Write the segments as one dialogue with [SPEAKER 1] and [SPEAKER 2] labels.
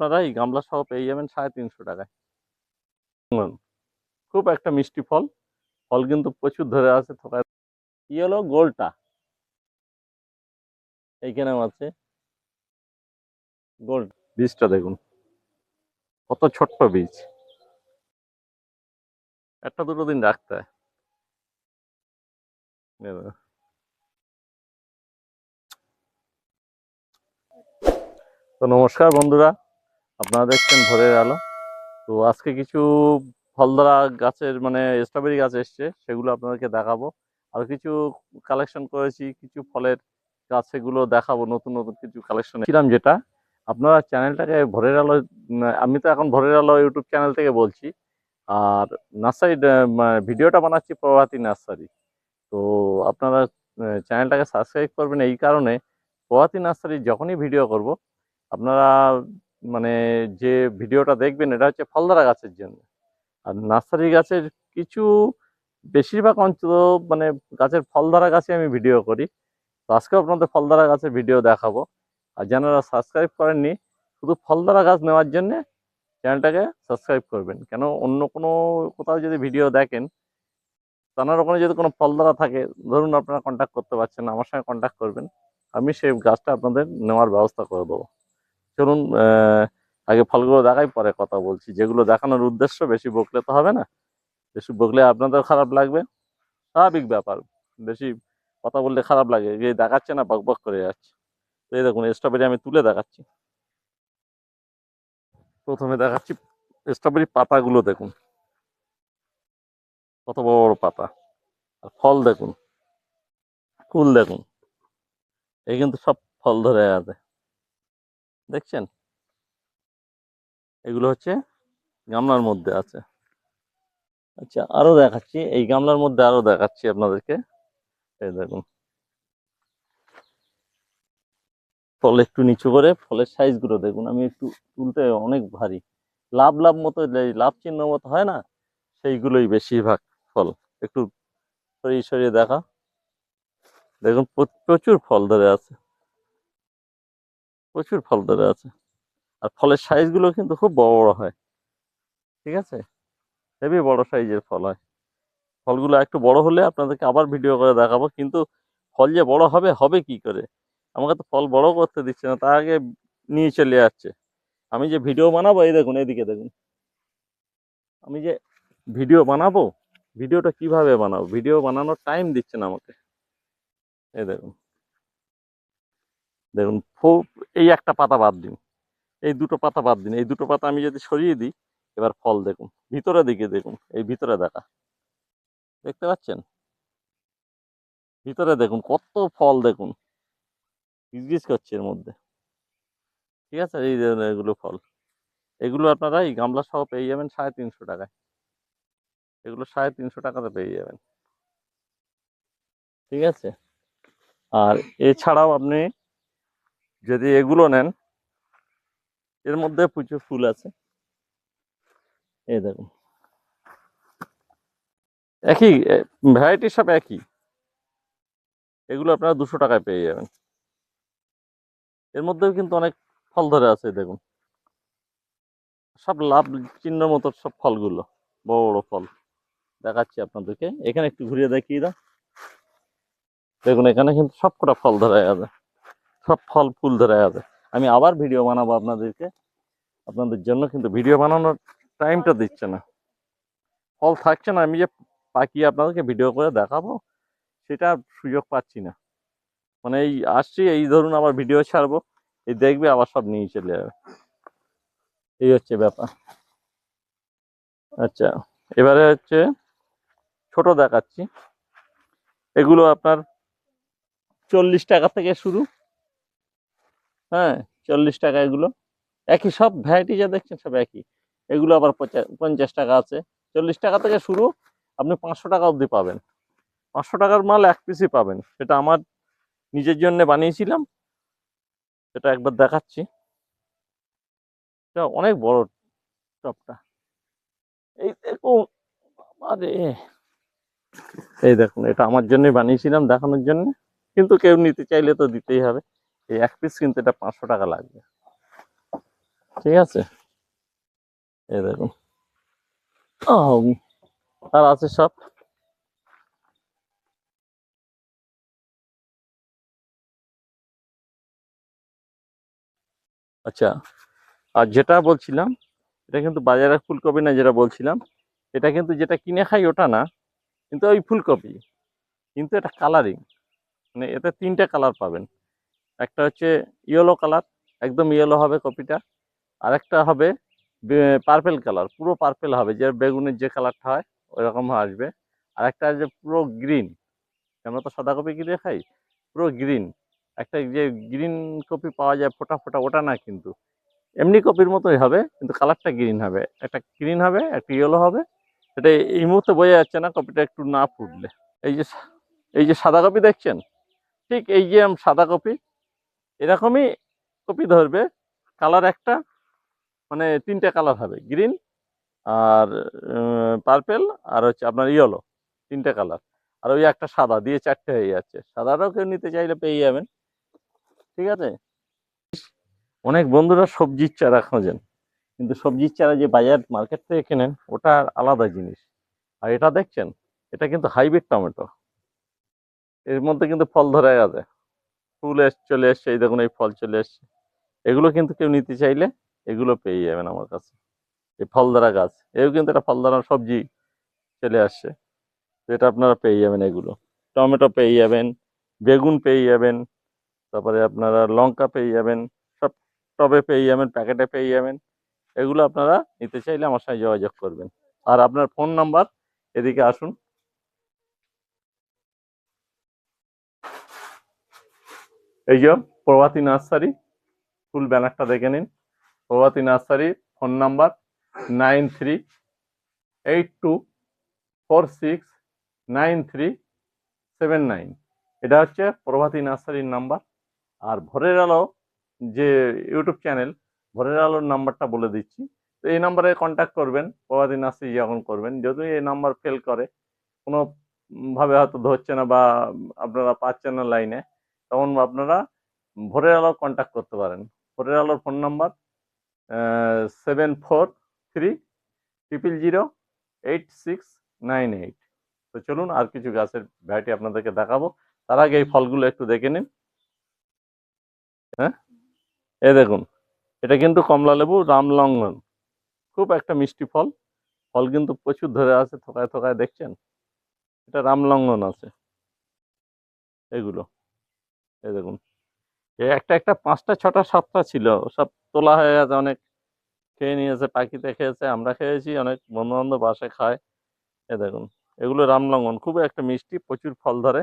[SPEAKER 1] আপনারা এই গামলা সহ পেয়ে যাবেন সাড়ে তিনশো টাকায়। খুব একটা মিষ্টি ফল। ফল কিন্তু প্রচুর ধরে আছে থোকায়। কি হলো গোলটা এইখানেও আছে। গোল বীজটা দেখুন। কত ছোট্ট বীজ। একটা দুটো দিন রাখতে হয়। তো নমস্কার বন্ধুরা। আপনারা দেখছেন ভোরের আলো। তো আজকে কিছু ফলধরা গাছের মানে স্ট্রবেরি গাছ এসছে, সেগুলো আপনাদেরকে দেখাবো। আর কিছু কালেকশন করেছি, কিছু ফলের গাছ সেগুলো দেখাবো, নতুন নতুন কিছু কালেকশন ছিলাম যেটা। আপনারা চ্যানেলটাকে ভোরের আলো, আমি তো এখন ভোরের আলো ইউটিউব চ্যানেল থেকে বলছি। আর নার্সারি ভিডিওটা বানাচ্ছি প্রভাতী নার্সারি। তো আপনারা চ্যানেলটাকে সাবস্ক্রাইব করবেন। এই কারণে প্রভাতী নার্সারি যখনই ভিডিও করব, আপনারা মানে যে ভিডিওটা দেখবেন, এটা হচ্ছে ফলধারা গাছের জন্য। আর নার্সারি গাছের কিছু বেশিরভাগ অঞ্চল মানে গাছের ফলধারা গাছে আমি ভিডিও করি। তো আজকে আপনাদের ফলধারা গাছের ভিডিও দেখাবো। আর যারা সাবস্ক্রাইব করেননি, শুধু ফলধারা গাছ নেওয়ার জন্য চ্যানেলটাকে সাবস্ক্রাইব করবেন। কেন, অন্য কোনো কোথাও যদি ভিডিও দেখেন তার ওখানে যদি কোনো ফলধারা থাকে, ধরুন আপনারা কন্ট্যাক্ট করতে পারছেন আমার সঙ্গে কন্ট্যাক্ট করবেন, আমি সেই গাছটা আপনাদের নেওয়ার ব্যবস্থা করে দেবো। চলুন আগে ফলগুলো দেখাই, পরে কথা বলছি। যেগুলো দেখানোর উদ্দেশ্য, বেশি বকলে তো হবে না। বেশি বকলে আপনাদের খারাপ লাগবে? স্বাভাবিক ব্যাপার। বেশি কথা বললে খারাপ লাগে। যে দেখাচ্ছে না, বক বক করে যাচ্ছে। তো এই দেখুন স্ট্রবেরি আমি তুলে দেখাচ্ছি। প্রথমে দেখাচ্ছি স্ট্রবেরি পাতাগুলো দেখুন। কত বড় বড় পাতা। আর ফল দেখুন। ফুল দেখুন। এই কিন্তু সব ফল ধরে আছে। দেখছেন? এগুলো হচ্ছে গামলার মধ্যে আছে। আচ্ছা আরও দেখাচ্ছি। এই গামলার মধ্যে আরও দেখাচ্ছি আপনাদেরকে। এই দেখুন। ফল একটু নিচু করে, ফলের সাইজগুলো দেখুন। আমি একটু তুলতে অনেক ভারী। লাভ লাভ মতো লাভ চিহ্ন মতো হয় না? সেইগুলোই বেশিরভাগ ফল। একটু সরিয়ে সরিয়ে দেখা। দেখুন, প্রচুর ফল ধরে আছে। প্রচুর ফল ধরে আছে। আর ফলের সাইজগুলো কিন্তু খুব বড় বড় হয়। ঠিক আছে? হেভি বড় সাইজের ফল হয়। ফলগুলো একটু বড় হলে আপনাদেরকে আবার ভিডিও করে দেখাবো। কিন্তু ফল যে বড় হবে হবে কি করে? আমাকে তো ফল বড় করতে দিচ্ছে না তার আগে নিয়ে চলে যাচ্ছে আমি যে ভিডিও বানাবো, এই দেখুন এদিকে দেখুন। আমি যে ভিডিও বানাবো ভিডিওটা কীভাবে বানাবো? ভিডিও বানানোর টাইম দিচ্ছে না আমাকে। এই দেখুন। দেখুন খুব এই একটা পাতা বাদ দিন। এই দুটো পাতা বাদ দিন। এই দুটো পাতা আমি যদি সরিয়ে দিই, এবার ফল দেখুন। ভিতরে দিকে দেখুন, এই ভিতরে দেখা। দেখতে পাচ্ছেন? ভিতরে দেখুন, কত ফল দেখুন। গিজগিজ করছে এর মধ্যে। ঠিক আছে? এই এগুলো ফল। এগুলো আপনারা এই গামলা সহ পেয়ে যাবেন সাড়ে তিনশো টাকায়। এগুলো সাড়ে তিনশো টাকাতে পেয়ে যাবেন। ঠিক আছে? আর এছাড়াও আপনি যদি এগুলো নেন, এর মধ্যে প্রচুর ফুল আছে। এই দেখুন। একই ভ্যারাইটি সব একই। এগুলো আপনারা দুশো টাকায় পেয়ে যাবেন। এর মধ্যেও কিন্তু অনেক ফল ধরে আছে দেখুন। সব লাভ চিহ্ন মতো সব ফলগুলো, বড় বড় ফল। দেখাচ্ছি আপনাদেরকে। এখানে একটু ঘুরিয়ে দেখিয়ে দাও। দেখুন, এখানে কিন্তু সব কটা ফল ধরে আছে। সব ফল ফুল ধরে আছে। আমি আবার ভিডিও বানাবো আপনাদেরকে। আপনাদের জন্য কিন্তু ভিডিও বানানোর টাইমটা দিচ্ছে না। ফল থাকছে না, আমি যে পাকিয়ে আপনাদেরকে ভিডিও করে দেখাবো সেটা সুযোগ পাচ্ছি না। মানে এই আসছি, এই ধরুন আবার ভিডিও ছাড়বো, এই দেখবে আবার সব নিয়ে চলে যাবে। এই হচ্ছে ব্যাপার। আচ্ছা এবারে হচ্ছে ছোট দেখাচ্ছি। এগুলো আপনার চল্লিশ টাকা থেকে শুরু। হ্যাঁ চল্লিশ টাকা এগুলো। একই সব ভ্যারাইটি যা দেখছেন সব একই। এগুলো আবার পঞ্চাশ টাকা আছে। চল্লিশ টাকা থেকে শুরু, আপনি পাঁচশো টাকা অবধি পাবেন। পাঁচশো টাকার মাল এক পিসই পাবেন। সেটা আমার নিজের জন্য বানিয়েছিলাম। সেটা একবার দেখাচ্ছি। এটা অনেক বড় টপটা। এই দেখুন এই দেখুন, এটা আমার জন্যই বানিয়েছিলাম দেখানোর জন্য। কিন্তু কেউ নিতে চাইলে তো দিতেই হবে। এই এক পিস কিন্তু এটা পাঁচশো টাকা লাগবে। ঠিক আছে? এই দেখুন। আর আছে সব? আচ্ছা আর যেটা বলছিলাম, এটা কিন্তু বাজারে ফুলকপি না যেটা বলছিলাম, এটা কিন্তু যেটা কিনে খাই ওটা না, কিন্তু ওই ফুলকপি। কিন্তু এটা কালারিং মানে এতে তিনটে কালার পাবেন। একটা হচ্ছে ইয়েলো কালার একদম ইয়েলো হবে কপিটা। আর একটা হবে পার্পেল কালার পুরো পার্পেল হবে, যে বেগুনের যে কালারটা হয়, ওইরকম আসবে। আর একটা যে পুরো গ্রিন আমরা তো সাদা কপি কিনে খাই পুরো গ্রিন একটা যে গ্রিন কপি পাওয়া যায় ফোটা ফোটা, ওটা না কিন্তু। এমনি কপির মতোই হবে, কিন্তু কালারটা গ্রিন হবে। একটা গ্রিন হবে, একটা ইয়েলো হবে, সেটা এই মুহূর্তে বোঝা যাচ্ছে না কপিটা একটু না ফুটলে। এই যে এই যে সাদা কপি দেখছেন? ঠিক এই যে সাদা কপি এরকমই কপি ধরবে। কালার একটা মানে তিনটে কালার হবে গ্রিন আর পার্পেল আর হচ্ছে আপনার ইয়েলো তিনটে কালার আর ওই একটা সাদা, দিয়ে চারটে হয়ে যাচ্ছে। সাদাটাও কেউ নিতে চাইলে পেয়ে যাবেন। ঠিক আছে? অনেক বন্ধুরা সবজির চারা খোঁজেন, কিন্তু সবজির চারা যে বাজার মার্কেট থেকে কেনেন, ওটা আলাদা জিনিস। আর এটা দেখছেন, এটা কিন্তু হাইব্রিড টমেটো। এর মধ্যে কিন্তু ফল ধরে গেছে। ফুল এস, চলে এসছে, এই দেখুন এই ফল চলে এসছে। এগুলো কিন্তু কেউ নিতে চাইলে এগুলো পেয়ে যাবেন আমার কাছে। এই ফল ধরা গাছ, এও কিন্তু একটা ফল ধরা সবজি চলে আসছে। এটা আপনারা পেয়ে যাবেন এগুলো। টমেটো পেয়ে যাবেন, বেগুন পেয়ে যাবেন, তারপরে আপনারা লঙ্কা পেয়ে যাবেন, সব টবে পেয়ে যাবেন, প্যাকেটে পেয়ে যাবেন। এগুলো আপনারা নিতে চাইলে আমার সঙ্গে যোগাযোগ করবেন। আর আপনার ফোন নাম্বার এদিকে আসুন। এই যে প্রভাতী নার্সারি, ফুল ব্যানারটা দেখে নিন। Prabhati nursery, phone number nine three eight two four six nine three seven nine. এটা হচ্ছে প্রভাতী নার্সারির নাম্বার। আর ভোরের আলো যে ইউটিউব চ্যানেল, ভোরের আলোর নাম্বারটা বলে দিচ্ছি। তো এই নাম্বারে কন্ট্যাক্ট করবেন, প্রভাতী নার্সারি যখন করবেন, যদি এই নাম্বার ফেল করে কোনোভাবে হয়তো ধরছে না বা আপনারা পাচ্ছেন না লাইনে তখন আপনারা ভোরের আলো কন্ট্যাক্ট করতে পারেন। ভোরের আলোর phone number seven four three triple zero eight six nine eight তো চলুন আর কিছু গাছের ভ্যারাইটি আপনাদেরকে দেখাবো। তার আগে এই ফলগুলো একটু দেখে নিন। হ্যাঁ? এ দেখুন, এটা কিন্তু কমলা লেবু রামলঙ্গন খুব একটা মিষ্টি ফল। ফল কিন্তু প্রচুর ধরে আছে, থোকায় থোকায় দেখছেন? এটা রামলঙ্গন আছে। এগুলো। এই দেখুন। একটা একটা পাঁচটা, ছটা, সাতটা ছিল। সব তোলা হয়ে গেছে, অনেক খেয়ে নিয়েছে, পাখিতে খেয়েছে, আমরা খেয়েছি, অনেক বন্ধু বান্ধব বাসায় খায়। এ দেখুন, এগুলো রামলঙ্গন খুব একটা মিষ্টি, প্রচুর ফল ধরে।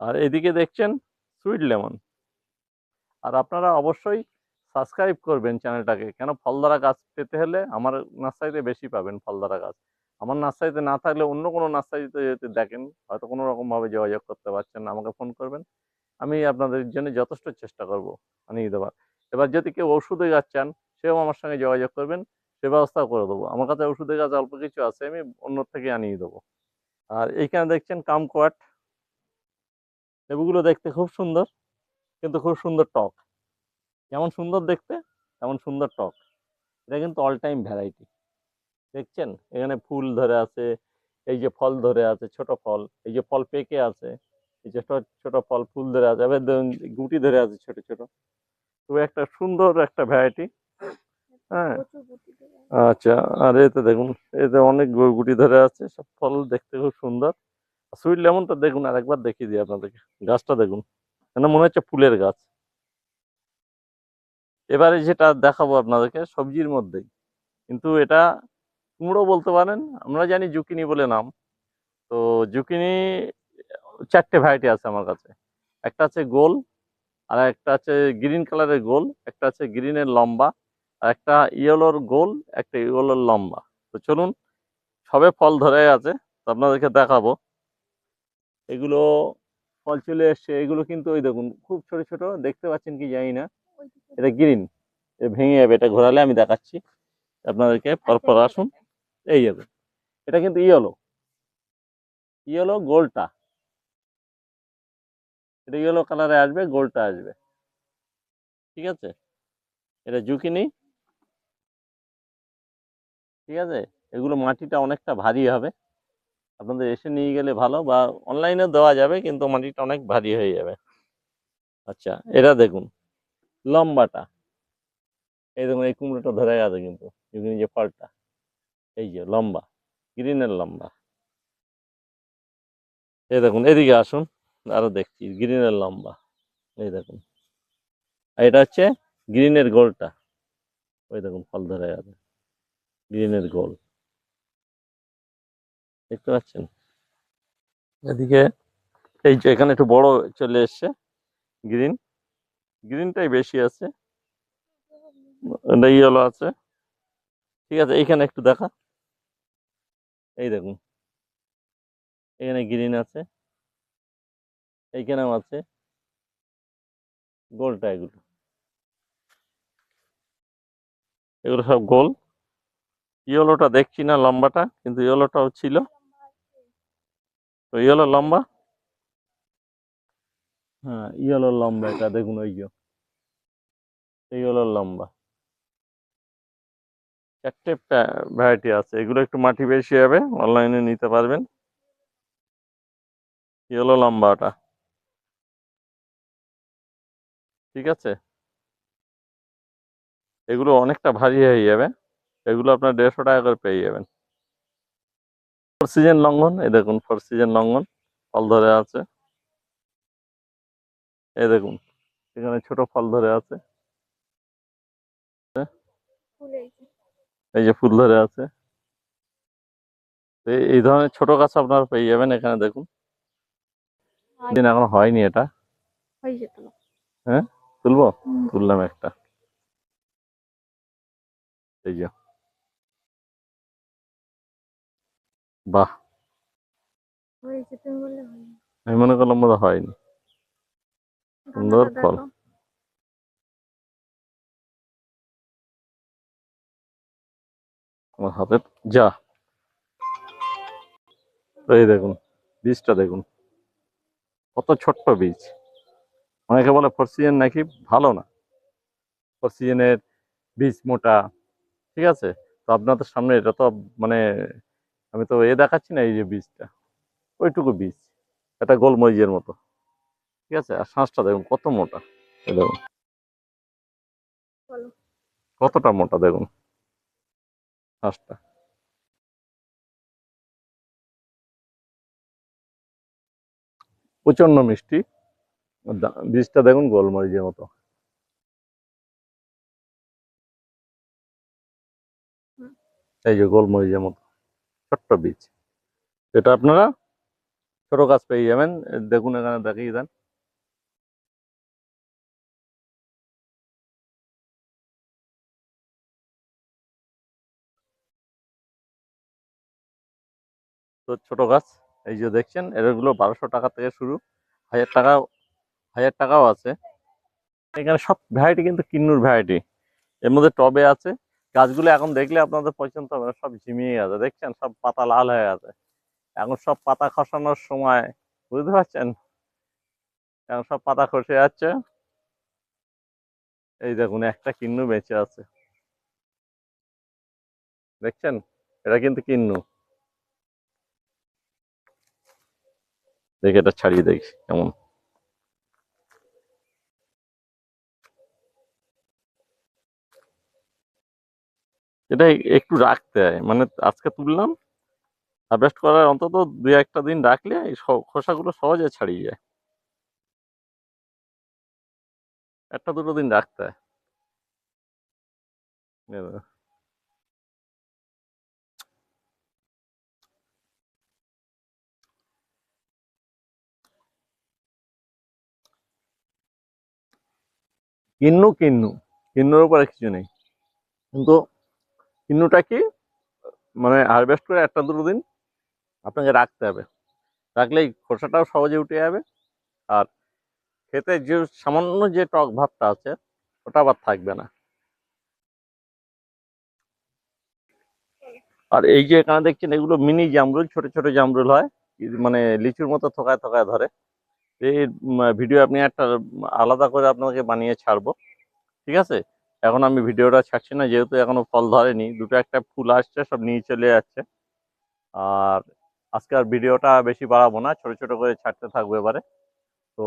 [SPEAKER 1] আর এদিকে দেখছেন, সুইট লেমন। আর আপনারা অবশ্যই সাবস্ক্রাইব করবেন চ্যানেলটাকে, কেন ফলদারা গাছ পেতে হলে আমার নার্সারিতে বেশি পাবেন ফলদারা গাছ। আমার নার্সারিতে না থাকলে অন্য কোনো নার্সারিতে যদি দেখেন, হয়তো কোনো রকমভাবে যোগাযোগ করতে পারছেন আমাকে ফোন করবেন। আমি আপনাদের জন্য যথেষ্ট চেষ্টা করব, আনিয়ে দেওয়ার এবার যদি কেউ ওষুধে গাছ চান, সেও আমার সঙ্গে যোগাযোগ করবেন, সে ব্যবস্থাও করে দেবো। আমার কাছে ওষুধের গাছ অল্প কিছু আছে, আমি অন্য থেকে আনিয়ে দেবো। আর এইখানে দেখছেন কামকোয়াট। লেবুগুলো দেখতে খুব সুন্দর, কিন্তু খুব সুন্দর টক। যেমন সুন্দর দেখতে, তেমন সুন্দর টক। এটা কিন্তু অল টাইম ভ্যারাইটি দেখছেন? এখানে ফুল ধরে আছে, এই যে ফল ধরে আছে, ছোট ফল, এই যে ফল পেকে আছে। ছোট ছোট ফল ফুল ধরে আছে দেখুন গুটি ধরে আছে ছোট ছোট। খুব একটা সুন্দর একটা ভ্যারাইটি হ্যাঁ। আচ্ছা আর এতে দেখুন এতে অনেক গুটি ধরে আছে সব ফল দেখতে খুব সুন্দর। সুইট লেমনটা দেখুন আর একবার দেখিয়ে দিই আপনাদেরকে। গাছটা দেখুন যেন মনে হচ্ছে ফুলের গাছ। এবারে যেটা দেখাবো আপনাদেরকে সবজির মধ্যেই। কিন্তু এটা কুমড়ো বলতে পারেন আমরা জানি জুকিনি বলে নাম। তো জুকিনি চারটে ভ্যারাইটি আছে আমার কাছে। একটা আছে গোল, আর একটা আছে গ্রিন কালারের গোল, একটা আছে গ্রিনের লম্বা, আর একটা ইয়েলোর গোল, একটা ইয়েলোর লম্বা। তো চলুন, সবে ফল ধরে আছে, তো আপনাদেরকে দেখাবো। এগুলো ফল চলে এসছে, এগুলো কিন্তু ওই দেখুন, খুব ছোট ছোট, দেখতে পাচ্ছেন কি জানি না। এটা গ্রিন ভেঙে যাবে, এটা ঘোরালে আমি দেখাচ্ছি আপনাদেরকে, পরপর আসুন। এই যাবে এটা কিন্তু ইয়েলো ইয়েলো গোলটা এটা ইয়েলো কালারে আসবে গোলটা আসবে। ঠিক আছে? এটা জুকিনি ঠিক আছে? এগুলো মাটিটা অনেকটা ভারী হবে। আপনাদের এসে নিয়ে গেলে ভালো বা অনলাইনে দেওয়া যাবে, কিন্তু মাটিটা অনেক ভারী হয়ে যাবে। আচ্ছা এটা দেখুন, লম্বাটা। এই দেখুন, এই কুমড়োটা ধরে গেছে কিন্তু এখানে যে ফলটা। এই যে লম্বা গ্রিনের লম্বা। এই দেখুন, এদিকে আসুন। আরও দেখছি, গ্রিনের লম্বা। এই দেখুন। আর এটা হচ্ছে গ্রিনের গোলটা। ওই দেখুন, ফল ধরে যাবে গ্রিনের গোল। দেখতে পাচ্ছেন? এদিকে এই যে এখানে একটু বড় চলে এসছে গ্রিন। গ্রিনটাই বেশি আছে। ইয়েলো আছে। ঠিক আছে, এইখানে একটু দেখা। এই দেখুন। এখানে গ্রিন আছে। এইখানেও আছে। গোলটা এগুলো। এগুলো সব গোল। ইয়েলোটা দেখছি না লম্বাটা কিন্তু ইয়েলোটাও ছিল। তো ইয়েলো লম্বা? হ্যাঁ ইয়েলো লম্বা এটা দেখুন ওই ইয়েলো লম্বা। চারটে ভ্যারাইটি আছে। এগুলো একটু মাটি বেশি হবে অনলাইনে নিতে পারবেন। ইয়েলো লম্বাটা ঠিক আছে? এগুলো অনেকটা ভারী হয়ে যাবে। এগুলো আপনার দেড়শো টাকা করে পেয়ে যাবেন। ফোর সিজন লঙ্ঘন এই দেখুন ফোর সিজন লঙ্ঘন ফল ধরে আছে। এই দেখুন এখানে ছোট ফল ধরে আছে। এই যে। ফুল ধরে আছে। এই- এই ধরনের ছোট গাছ আপনারা পেয়ে যাবেন এখানে দেখুন। দিন এখন হয়নি এটা।
[SPEAKER 2] হয়ে?
[SPEAKER 1] তুলবো। তুললাম একটা। এই যে। বাহ। আমি মনে করলাম বোধ হয়নি। সুন্দর ফল। আমার হাতের যা। এই দেখুন বীজটা দেখুন। কত ছোট্ট বীজ। অনেকে বলে ফোর সিজন নাকি ভালো না। ফোর সিজনের বীজ মোটা ঠিক আছে? তো আপনাদের সামনে এটা তো মানে আমি তো এ দেখাচ্ছি না এই যে বীজটা। ওইটুকু বীজ এটা গোলমরিচের মতো ঠিক আছে? আর শ্বাসটা দেখুন কত মোটা দেখুন। কতটা মোটা দেখুন শ্বাসটা প্রচণ্ড মিষ্টি। বীজটা দেখুন গোলমরিচের মতো। এই যে গোলমরিচের মতো ছোট্ট বীজ এটা আপনারা ছোট গাছ পেয়ে যাবেন। দেখুন এখানে দেখিয়ে দেন। তো ছোট গাছ এই যে দেখছেন এগুলো বারোশো টাকা থেকে শুরু। হাজার টাকা হাজার টাকাও আছে। এখানে সব ভ্যারাইটি কিন্তু কিন্নুর ভ্যারাইটি এর মধ্যে টবে আছে। গাছগুলো এখন দেখলে আপনাদের পছন্দ হবে না, সব ঝিমিয়ে গেছে দেখছেন? সব পাতা লাল হয়ে গেছে এখন সব পাতা খসানোর সময়, বুঝতে পারছেন? এখন সব পাতা খসে যাচ্ছে। এই দেখুন, একটা কিন্নু বেঁচে আছে। দেখছেন? এটা কিন্তু কিন্নু। দেখে এটা ছাড়িয়ে দেখি, কেমন? এটা একটু রাখতে হয় মানে আজকে তুললাম হারভেস্ট করার অন্তত দু একটা দিন রাখলে এই খোসাগুলো সহজে ছাড়িয়ে যায়। একটা দুটো দিন রাখতে হয় কিন্নু কিন্নু। কিন্নুর উপরে কিছু নেই। কিন্তু কিন্নুটা কি? মানে হারভেস্ট করে একটা দুটো দিন আপনাকে রাখতে হবে। রাখলেই খোসাটাও সহজে উঠে যাবে আর খেতে যে সামান্য যে টক ভাবটা আছে, ওটা আবার থাকবে না। আর এই যে এখানে দেখছেন এগুলো মিনি জামরুল, ছোট ছোট জামরুল হয়। মানে লিচুর মতো থোকায় থোকায় ধরে। এই ভিডিও আপনি একটা আলাদা করে আপনাকে বানিয়ে ছাড়বো। ঠিক আছে? এখন আমি ভিডিওটা ছাড়ছি না, যেহেতু এখনও ফল ধরেনি, দুটো একটা ফুল আসছে, সব নিয়ে চলে যাচ্ছে। আর আজকে আর ভিডিওটা বেশি বাড়াবো না, ছোট ছোট করে ছাড়তে থাকব এবারে। তো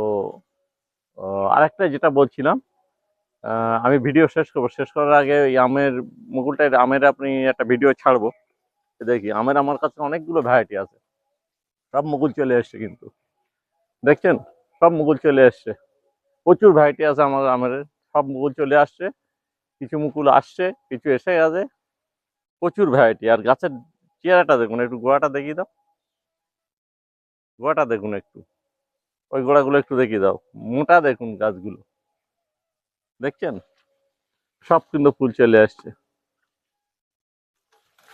[SPEAKER 1] আরেকটা যেটা বলছিলাম আমি ভিডিও শেষ করব। শেষ করার আগে ওই আমের মুকুলটা আমের আপনি একটা ভিডিও ছাড়বো। দেখি, আমের আমার কাছে অনেকগুলো ভ্যারাইটি আছে। সব মুকুল চলে এসছে কিন্তু। দেখছেন? সব মুকুল চলে এসছে। প্রচুর ভ্যারাইটি আছে আমার আমের। সব মুকুল চলে আসছে। কিছু মুকুল আসছে, কিছু এসে গেছে। প্রচুর ভ্যারাইটি আর গাছের চেহারাটা দেখুন, একটু গোড়াটা দেখিয়ে দাও। গোড়াটা দেখুন একটু। ওই গোড়াগুলো একটু দেখিয়ে দাও। মোটা দেখুন গাছগুলো। দেখছেন? সব কিন্তু ফুল চলে আসছে।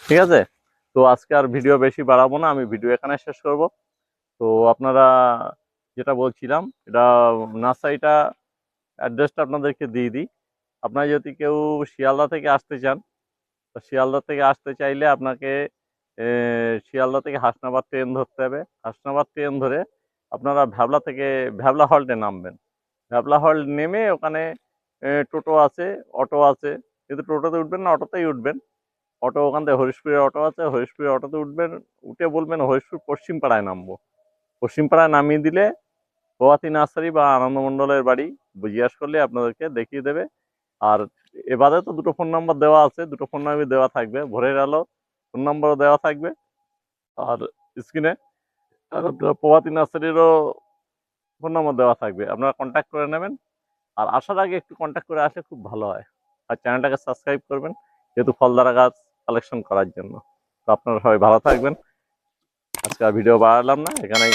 [SPEAKER 1] ঠিক আছে? তো আজকে আর ভিডিও বেশি বাড়াবো না। আমি ভিডিও এখানে শেষ করব। তো আপনারা যেটা বলছিলাম, এটা নার্সারিটা অ্যাড্রেসটা আপনাদেরকে দিয়ে দিই। আপনারা যদি কেউ শিয়ালদা থেকে আসতে চান শিয়ালদা থেকে আসতে চাইলে আপনাকে শিয়ালদা থেকে হাসনাবাদ ট্রেন ধরতে হবে। হাসনাবাদ ট্রেন ধরে আপনারা ভ্যাবলা থেকে, ভ্যাবলা হল্টে নামবেন। ভ্যাবলা হল্ট নেমে ওখানে টোটো আছে, অটো আছে। কিন্তু টোটোতে উঠবেন না, অটোতেই উঠবেন। অটো ওখান থেকে হরিশপুরের অটো আছে, হরিশপুরের অটোতে উঠবেন, উঠে বলবেন হরিশপুর পশ্চিম পাড়ায় নামবো। পশ্চিম পাড়ায় নামিয়ে দিলে প্রভাতী নার্সারি বা আনন্দমণ্ডলের বাড়ি জিজ্ঞাসা করলে আপনাদেরকে দেখিয়ে দেবে। আর এবারে তো দুটো ফোন নাম্বার দেওয়া আছে, দুটো ফোন নাম্বার দেওয়া থাকবে, ভোরের আলো ফোন নাম্বারও দেওয়া থাকবে, আর স্ক্রিনে আর আপনার প্রভাতী নার্সারিরও ফোন নাম্বার দেওয়া থাকবে, আপনারা কন্ট্যাক্ট করে নেবেন, আর আসার আগে একটু কন্ট্যাক্ট করে আসলে খুব ভালো হয়, আর চ্যানেলটাকে সাবস্ক্রাইব করবেন, যেহেতু ফলদারা গাছ কালেকশন করার জন্য, তো আপনারা সবাই ভালো থাকবেন, আজকে আর ভিডিও বাড়ালাম না, এখানেই